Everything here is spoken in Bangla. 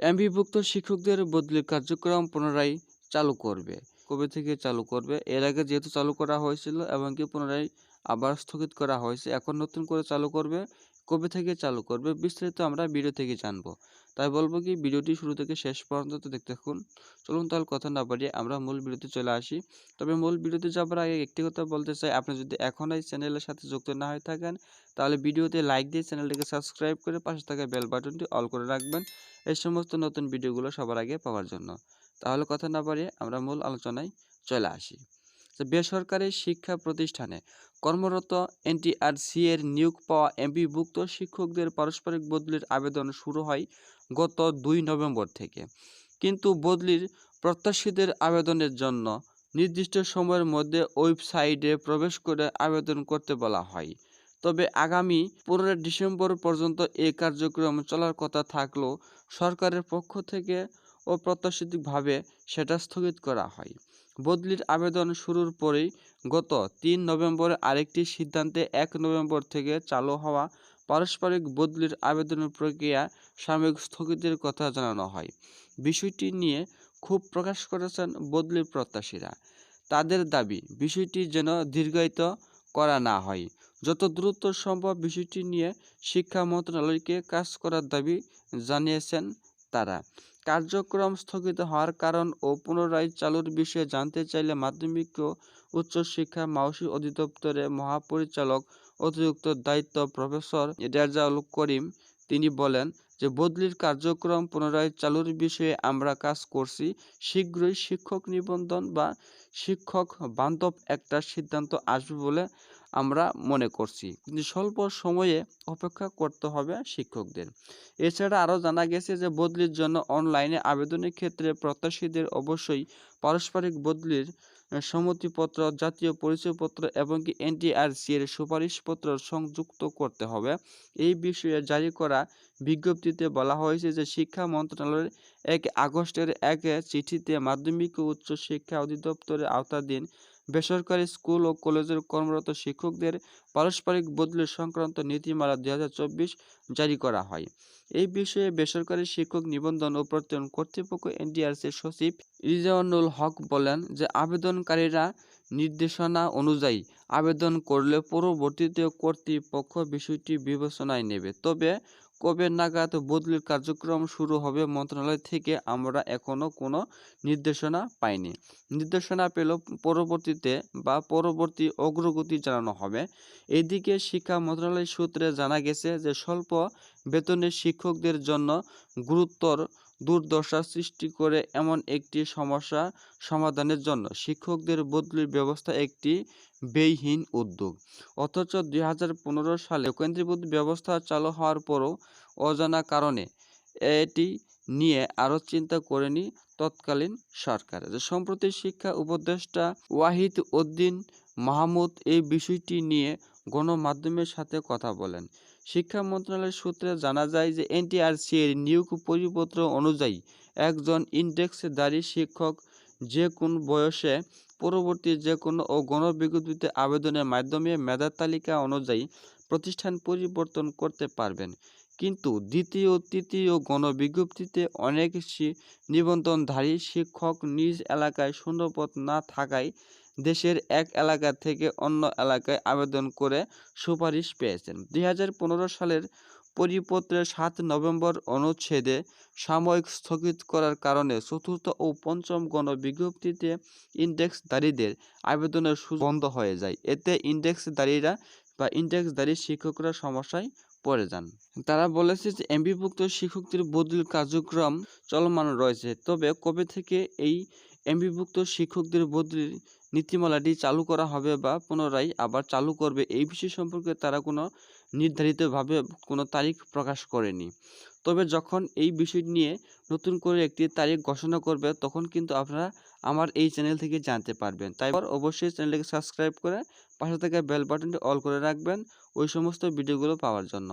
এমপিভুক্ত শিক্ষকদের বদলির কার্যক্রম পুনরায় চালু করবে। কবে থেকে চালু করবে? এর আগে যেহেতু চালু করা হয়েছিল এবং কি পুনরায় আবার স্থগিত করা হয়েছে, এখন নতুন করে চালু করবে। কবে থেকে চালু করবে বিস্তারিত আমরা ভিডিও থেকে জানব। তাই বলব কি ভিডিওটি শুরু থেকে শেষ পর্যন্ত দেখতে থাকুন। চলুন তাহলে কথা না বাড়িয়ে আমরা মূল ভিডিওতে চলে আসি। তবে মূল ভিডিওতে যাবার আগে একটি কথা বলতে চাই, আপনি যদি এখন এই চ্যানেলের সাথে যুক্ত না হয়ে থাকেন, তাহলে ভিডিওতে লাইক দিয়ে চ্যানেলটিকে সাবস্ক্রাইব করে পাশে থাকা বেল বাটনটি অল করে রাখবেন এই সমস্ত নতুন ভিডিওগুলো সবার আগে পাওয়ার জন্য। তাহলে কথা না বাড়িয়ে আমরা মূল আলোচনায় চলে আসি। বেসরকারি শিক্ষা প্রতিষ্ঠানে কর্মরত এনটিআরসি এর নিয়োগ পাওয়া এমপিভুক্ত শিক্ষকদের পারস্পরিক বদলির আবেদন শুরু হয় গত দুই নভেম্বর থেকে। কিন্তু বদলির প্রত্যাশীদের আবেদনের জন্য নির্দিষ্ট সময়ের মধ্যে ওয়েবসাইটে প্রবেশ করে আবেদন করতে বলা হয়। তবে আগামী পনেরোই ডিসেম্বর পর্যন্ত এই কার্যক্রম চলার কথা থাকলেও সরকারের পক্ষ থেকে অপ্রত্যাশিতভাবে সেটা স্থগিত করা হয়। বদলির আবেদন শুরুর পরেই গত তিন নভেম্বরে আরেকটি সিদ্ধান্তে এক নভেম্বর থেকে চালু হওয়া পারস্পরিক বদলির আবেদনের প্রক্রিয়া সাময়িক স্থগিতের কথা জানানো হয়। বিষয়টি নিয়ে ক্ষোভ প্রকাশ করেছেন বদলির প্রত্যাশীরা। তাদের দাবি, বিষয়টি যেন দীর্ঘায়িত করা না হয়। যত দ্রুত সম্ভব বিষয়টি নিয়ে শিক্ষা মন্ত্রণালয়কে কাজ করার দাবি জানিয়েছেন তারা। কার্যক্রম স্থগিত হওয়ার কারণ ও পুনরায় চালুর বিষয়ে জানতে চাইলে মাধ্যমিক ও উচ্চশিক্ষা মাউসী অধিদপ্তরের মহাপরিচালক অতিরিক্ত দায়িত্ব প্রফেসর রেজাউল করিম তিনি বলেন যে, বদলির কার্যক্রম পুনরায় চালুর বিষয়ে আমরা কাজ করছি, শীঘ্রই শিক্ষক নিবন্ধন বা শিক্ষক বান্ধব একটা সিদ্ধান্ত আসবে বলে আমরা মনে করছি। কিন্তু স্বল্প সময়ে অপেক্ষা করতে হবে শিক্ষকদের। এছাড়া আরও জানা গেছে যে বদলির জন্য অনলাইনে আবেদনের ক্ষেত্রে প্রত্যাশীদের অবশ্যই পারস্পরিক বদলির সম্মতিপত্র, জাতীয় পরিচয়পত্র এবং কি এনটিআরসি এর সুপারিশপত্র সংযুক্ত করতে হবে। এই বিষয়ে জারি করা বিজ্ঞপ্তিতে বলা হয়েছে যে শিক্ষা মন্ত্রণালয়ের এক আগস্টের এক চিঠিতে মাধ্যমিক ও উচ্চ শিক্ষা অধিদপ্তরের আওতাধীন বেসরকারি স্কুল ও কলেজের কর্মরত শিক্ষকদের পারস্পরিক বদলি সংক্রান্ত নীতিমালা দুই জারি করা হয়। এই বিষয়ে বেসরকারি শিক্ষক নিবন্ধন ও প্রত্যয়ন কর্তৃপক্ষ এনডিআরসির সচিব রিজাওয়ানুল হক বলেন যে, আবেদনকারীরা নির্দেশনা অনুযায়ী আবেদন করলে পরবর্তীতে কর্তৃপক্ষ বিষয়টি বিবেচনায় নেবে। তবে কবে নাগাদ বদলির কার্যক্রম শুরু হবে মন্ত্রণালয় থেকে আমরা এখনও কোনো নির্দেশনা পাইনি। নির্দেশনা পেল পরবর্তীতে বা পরবর্তী অগ্রগতি জানানো হবে। এদিকে শিক্ষা মন্ত্রণালয় সূত্রে জানা গেছে যে, স্বল্প বেতনের শিক্ষকদের জন্য গুরুতর দুর্দশা সৃষ্টি করে এমন একটি সমস্যা সমাধানের জন্য শিক্ষকদের বদলির ব্যবস্থা একটি ব্যয়হীন উদ্যোগ। অথচ দুই হাজার পনেরো সালে কেন্দ্রীভূত ব্যবস্থা চালু হওয়ার পরও অজানা কারণে এটি নিয়ে আরও চিন্তা করেনি তৎকালীন সরকার। সম্প্রতি শিক্ষা উপদেষ্টা ওয়াহিদ উদ্দিন মাহমুদ এই বিষয়টি নিয়ে গণমাধ্যমের সাথে কথা বলেন। শিক্ষা মন্ত্রণালয়ের সূত্রে জানা যায় যে এনটিআরসি এর নিয়োগ পরিপত্র অনুযায়ী একজন ইন্ডেক্সধারী শিক্ষক যে কোন বয়সে পরবর্তী যে কোনো ও গণবিজ্ঞপ্তিতে আবেদনের মাধ্যমে মেধা তালিকা অনুযায়ী প্রতিষ্ঠান পরিবর্তন করতে পারবেন। কিন্তু দ্বিতীয়, তৃতীয় গণবিজ্ঞপ্তিতে অনেক নিবন্ধনধারী শিক্ষক নিজ এলাকায় শূন্যপদ না থাকায় দেশের এক এলাকা থেকে অন্য এলাকায় আবেদন করে সুপারিশ পেয়েছেন। দুই হাজার পনেরো সালের পরিপত্রের সাত নভেম্বর অনুচ্ছেদে সাময়িক স্থগিত করার কারণে চতুর্থ ও পঞ্চম গণবিজ্ঞপ্তিতে ইন্ডেক্সধারীদের আবেদনের বন্ধ হয়ে যায়। এতে ইন্ডেক্সধারীরা বা ইন্ডেক্সধারী শিক্ষকরা সমস্যায় পড়ে যান। তারা বলেছে যে এমবিভুক্ত শিক্ষকদের বদলির কার্যক্রম চলমান রয়েছে। তবে কবে থেকে এই এমবিভুক্ত শিক্ষকদের বদলির নীতিমালাটি চালু করা হবে বা পুনরায় আবার চালু করবে, এই বিষয় সম্পর্কে তারা কোনো নির্ধারিতভাবে কোনো তারিখ প্রকাশ করেনি। তবে যখন এই বিষয় নিয়ে নতুন করে একটি তারিখ ঘোষণা করবে, তখন কিন্তু আপনারা আমার এই চ্যানেল থেকে জানতে পারবেন। তাই অবশ্যই চ্যানেলটিকে সাবস্ক্রাইব করে পাশে থাকা বেল বাটনটি অল করে রাখবেন ওই সমস্ত ভিডিওগুলো পাওয়ার জন্য।